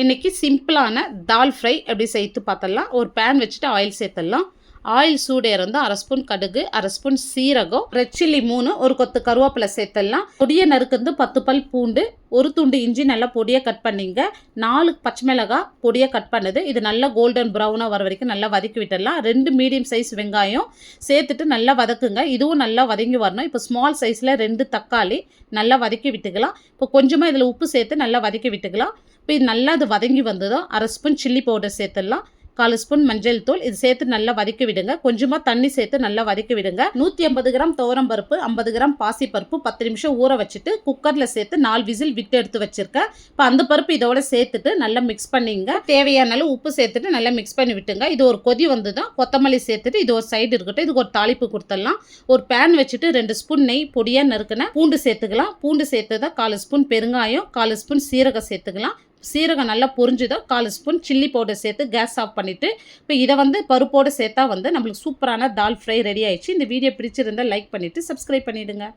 இன்னைக்கு சிம்பிளான தால் ஃப்ரை அப்படி சேர்த்து பார்த்தலாம் ஒரு பேன் வச்சுட்டு ஆயில் சேர்த்துடலாம். ஆயில் சூடேறந்து அரை ஸ்பூன் கடுகு அரை ஸ்பூன் சீரகம் ரெட் சில்லி மூணு ஒரு கொத்து கருவேப்பிலை சேர்த்துடலாம். பொடியை நறுக்குந்து பத்து பல் பூண்டு ஒரு துண்டு இஞ்சி நல்லா பொடியாக கட் பண்ணிங்க. நாலு பச்சை மிளகாய் பொடியாக கட் பண்ணுது. இது நல்லா கோல்டன் ப்ரௌனாக வர வரைக்கும் நல்லா வதக்கி விட்டுடலாம். ரெண்டு மீடியம் சைஸ் வெங்காயம் சேர்த்துட்டு நல்லா வதக்குங்க. இதுவும் நல்லா வதங்கி வரணும். இப்போ ஸ்மால் சைஸில் ரெண்டு தக்காளி நல்லா வதக்கி விட்டுக்கலாம். இப்போ கொஞ்சமாக இதில் உப்பு சேர்த்து நல்லா வதக்கி விட்டுக்கலாம். இப்போ இது நல்லா அது வதங்கி வந்ததும் அரை ஸ்பூன் சில்லி பவுடர் சேர்த்துடலாம். கால் ஸ்பூன் மஞ்சள் தூள். இது சேர்த்து நல்லா வதக்கி விடுங்க. கொஞ்சமாக தண்ணி சேர்த்து நல்லா வதக்கி விடுங்க. நூற்றி ஐம்பது கிராம் துவரம் பருப்பு ஐம்பது கிராம் பாசி பருப்பு பத்து நிமிஷம் ஊற வச்சுட்டு குக்கரில் சேர்த்து நாலு விசில் விட்டு எடுத்து வச்சுருக்கேன். இப்போ அந்த பருப்பு இதோட சேர்த்துட்டு நல்லா மிக்ஸ் பண்ணிங்க. தேவையான அளவு உப்பு சேர்த்துட்டு நல்லா மிக்ஸ் பண்ணி விட்டுங்க. இது ஒரு கொதி வந்து தான் கொத்தமல்லி சேர்த்துட்டு இது ஒரு சைடு இருக்கட்டும். இதுக்கு ஒரு தாளிப்பு கொடுத்துடலாம். ஒரு பேன் வச்சுட்டு ரெண்டு ஸ்பூன் நெய் பொடியாக நறுக்கின பூண்டு சேர்த்துக்கலாம். பூண்டு சேர்த்து தான் கால் ஸ்பூன் பெருங்காயம் கால் ஸ்பூன் சீரகம் சேர்த்துக்கலாம். சீரகம் நல்லா பொரிஞ்சுதோ கால் ஸ்பூன் சில்லி பவுடர் சேர்த்து கேஸ் ஆஃப் பண்ணிவிட்டு இப்போ இதை வந்து பருப்போடு சேர்த்தா வந்து நம்மளுக்கு சூப்பரான தால் ஃப்ரை ரெடி ஆயிடுச்சு. இந்த வீடியோ பிடிச்சிருந்தால் லைக் பண்ணிவிட்டு சப்ஸ்கிரைப் பண்ணிவிடுங்க